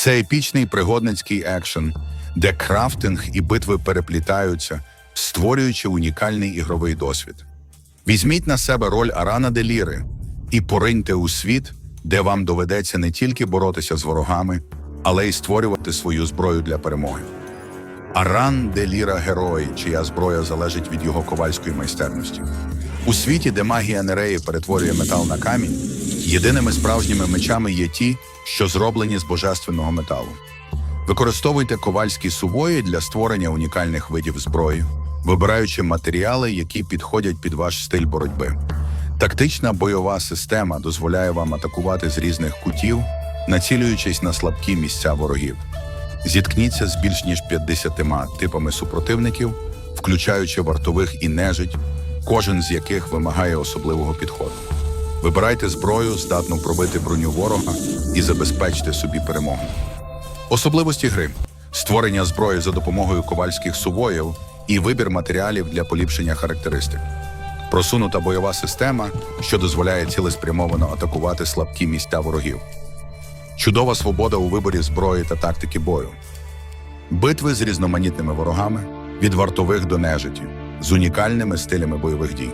Це епічний пригодницький екшен, де крафтинг і битви переплітаються, створюючи унікальний ігровий досвід. Візьміть на себе роль Арана Деліри і пориньте у світ, де вам доведеться не тільки боротися з ворогами, але й створювати свою зброю для перемоги. Аран Деліра герой, чия зброя залежить від його ковальської майстерності. У світі, де магія Нереї перетворює метал на камінь, єдиними справжніми мечами є ті, що зроблені з божественного металу. Використовуйте ковальські сувої для створення унікальних видів зброї, вибираючи матеріали, які підходять під ваш стиль боротьби. Тактична бойова система дозволяє вам атакувати з різних кутів, націлюючись на слабкі місця ворогів. Зіткніться з більш ніж 50 типами супротивників, включаючи вартових і нежить, кожен з яких вимагає особливого підходу. Вибирайте зброю, здатну пробити броню ворога і забезпечте собі перемогу. Особливості гри: створення зброї за допомогою ковальських сувоїв і вибір матеріалів для поліпшення характеристик. Просунута бойова система, що дозволяє цілеспрямовано атакувати слабкі місця ворогів. Чудова свобода у виборі зброї та тактики бою. Битви з різноманітними ворогами від вартових до нежиті, з унікальними стилями бойових дій.